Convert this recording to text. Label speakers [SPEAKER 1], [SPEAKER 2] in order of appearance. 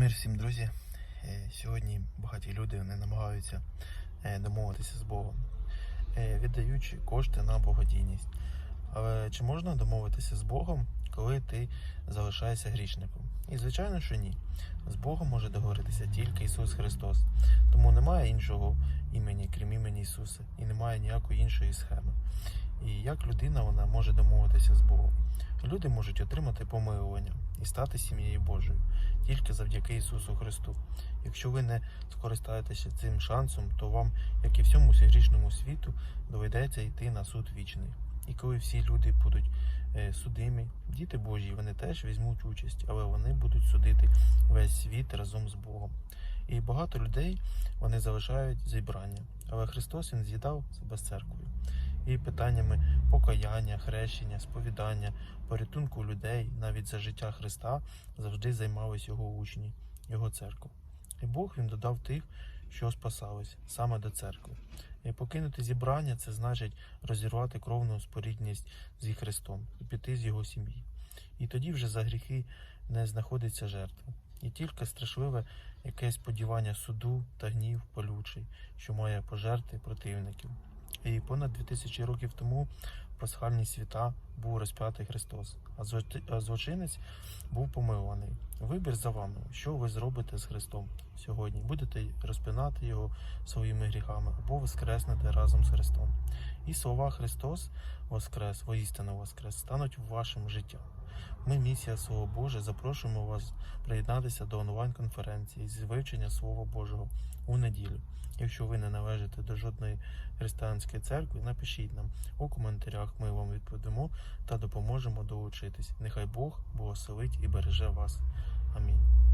[SPEAKER 1] Мир всім, друзі. Е, Сьогодні багаті люди вони намагаються е, домовитися з Богом, е, віддаючи кошти на благодійність. Але чи можна домовитися з Богом, коли ти залишаєшся грішником? І звичайно, що ні. З Богом може договоритися тільки Ісус Христос. Тому немає іншого імені, крім імені Ісуса, і немає ніякої іншої схеми. І як людина вона може домовитися з Богом? Люди можуть отримати помилування і стати сім'єю Божою тільки завдяки Ісусу Христу. Якщо ви не скористаєтеся цим шансом, то вам, як і всьому грішному світу, доведеться йти на суд вічний. І коли всі люди будуть е, судимі, діти Божі, вони теж візьмуть участь, але вони будуть судити весь світ разом з Богом. І багато людей вони залишають зібрання, але Христос Він з'їдав себе з церквою. І питаннями покаяння, хрещення, сповідання, порятунку людей, навіть за життя Христа, завжди займались його учні, його церква. І Бог він додав тих, що спасались саме до церкви. І покинути зібрання це значить розірвати кровну спорідність зі Христом і піти з його сім'ї. І тоді вже за гріхи не знаходиться жертва. І тільки страшливе якесь сподівання суду та гнів полючий, що має пожерти противників. І понад 2000 років тому пасхальні свята був розп'ятий Христос, а злочинець був помилуваний. Вибір за вами, що ви зробите з Христом сьогодні. Будете розпинати його своїми гріхами або воскреснете разом з Христом. І слова Христос Воскрес, воістину Воскрес, стануть вашим життям. Ми, місія Слово Боже, запрошуємо вас приєднатися до онлайн-конференції з вивчення Слова Божого у неділю. Якщо ви не належите до жодної християнської церкви, напишіть нам у коментарях. Ми вам відповімо та допоможемо долучитись. Нехай Бог благословить і береже вас. Амінь.